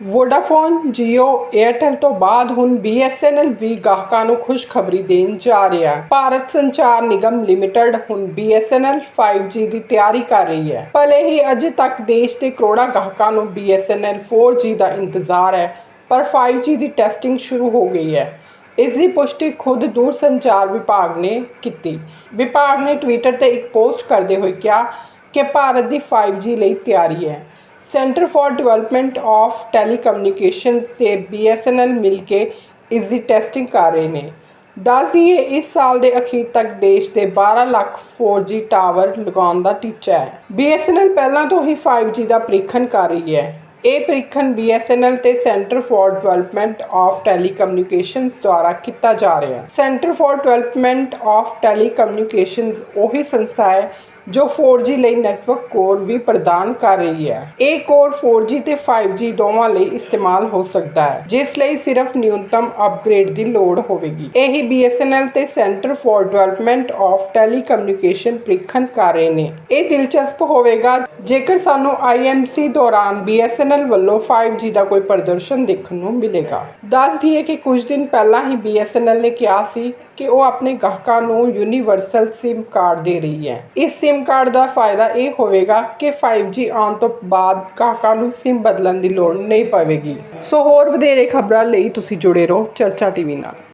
Vodafone Jio Airtel ਤੋਂ ਬਾਅਦ ਹੁਣ BSNL ਵੀ ਗਾਹਕਾਂ ਨੂੰ ਖੁਸ਼ਖਬਰੀ ਦੇਣ ਜਾ ਰਿਹਾ ਹੈ। ਭਾਰਤ ਸੰਚਾਰ ਨਿਗਮ ਲਿਮਟਿਡ ਹੁਣ BSNL 5G ਦੀ ਤਿਆਰੀ ਕਰ ਰਹੀ ਹੈ। ਭਲੇ ਹੀ ਅਜੇ ਤੱਕ ਦੇਸ਼ ਦੇ ਕਰੋੜਾਂ ਗਾਹਕਾਂ ਨੂੰ BSNL 4G ਦਾ ਇੰਤਜ਼ਾਰ ਹੈ, ਪਰ 5G ਦੀ ਟੈਸਟਿੰਗ ਸ਼ੁਰੂ ਹੋ ਗਈ ਹੈ। ਇਸ ਦੀ ਪੁਸ਼ਟੀ ਖੁਦ ਦੂਰ ਸੰਚਾਰ ਵਿਭਾਗ ਨੇ ਕੀਤੀ। ਵਿਭਾਗ ਨੇ ਟਵਿੱਟਰ ਤੇ ਇੱਕ ਪੋਸਟ ਕਰਦੇ ਹੋਏ ਕਿਹਾ ਕਿ ਭਾਰਤ ਦੀ 5G ਲਈ ਤਿਆਰੀ ਹੈ। Centre for development of telecommunications ਤੇ BSNL ਮਿਲ ਕੇ ਇਸ ਦੀ ਟੈਸਟਿੰਗ ਕਰ ਰਹੇ ਨੇ। ਦੱਸ ਇਸ ਸਾਲ ਦੇ ਅਖੀਰ ਤੱਕ ਦੇਸ਼ ਦੇ 12 ਲੱਖ 4G ਟਾਵਰ ਲਗਾਉਣ ਦਾ ਟੀਚਾ ਹੈ। BSNL ਪਹਿਲਾਂ ਤੋਂ ਹੀ 5G ਦਾ ਪ੍ਰੀਖਣ ਕਰ ਰਹੀ ਹੈ। ਇਹ ਪ੍ਰੀਖਣ BSNL ਤੇ centre for development of telecommunications ਦੁਆਰਾ ਕੀਤਾ ਜਾ ਰਿਹਾ ਹੈ। Centre for development of telecommunications ਉਹੀ ਸੰਸਥਾ ਹੈ ਜੋ 4G ਲਈ ਨੈਟਵਰਕ ਕੋਡ ਵੀ ਪ੍ਰਦਾਨ ਕਰ ਰਹੀ ਹੈ। ਇਹ ਕੋਡ 4G ਤੇ 5G ਦੋਵਾਂ ਲਈ ਇਸਤੇਮਾਲ ਹੋ ਸਕਦਾ ਹੈ, ਜਿਸ ਲਈ ਸਿਰਫ ਨਿਊਨਤਮ ਅਪਗ੍ਰੇਡ ਦੀ ਲੋੜ ਹੋਵੇਗੀ। ਇਹੀ BSNL ਤੇ centre for development of telecommunication ਪ੍ਰੀਖਣ ਕਰ ਰਹੇ ਨੇ। ਇਹ ਦਿਲਚਸਪ ਹੋਵੇਗਾ, ਜੇਕਰ ਸਾਨੂੰ IMC ਦੌਰਾਨ BSNL ਵੱਲੋਂ 5G ਦਾ ਕੋਈ ਪ੍ਰਦਰਸ਼ਨ ਦੇਖਣ ਨੂੰ ਮਿਲੇਗਾ। ਦੱਸ ਦਈਏ ਕਿ ਕੁਝ ਦਿਨ ਪਹਿਲਾਂ ਹੀ BSNL ਨੇ ਕਿਹਾ ਸੀ ਕਿ ਉਹ ਆਪਣੇ ਗਾਹਕਾਂ ਨੂੰ ਯੂਨੀਵਰਸਲ SIM ਕਾਰਡ ਦੇ ਰਹੀ ਹੈ। ਇਸ SIM ਕਾਰਡ ਦਾ ਫਾਇਦਾ ਇਹ ਹੋਵੇਗਾ ਕਿ 5G ਆਉਣ ਤੋਂ ਬਾਅਦ ਗਾਹਕਾਂ ਨੂੰ SIM ਬਦਲਣ ਦੀ ਲੋੜ ਨਹੀਂ ਪਵੇਗੀ। ਸੋ ਹੋਰ ਵਧੇਰੇ ਖਬਰਾਂ ਲਈ ਤੁਸੀਂ ਜੁੜੇ ਰਹੋ ਚਰਚਾ ਟੀਵੀ ਨਾਲ।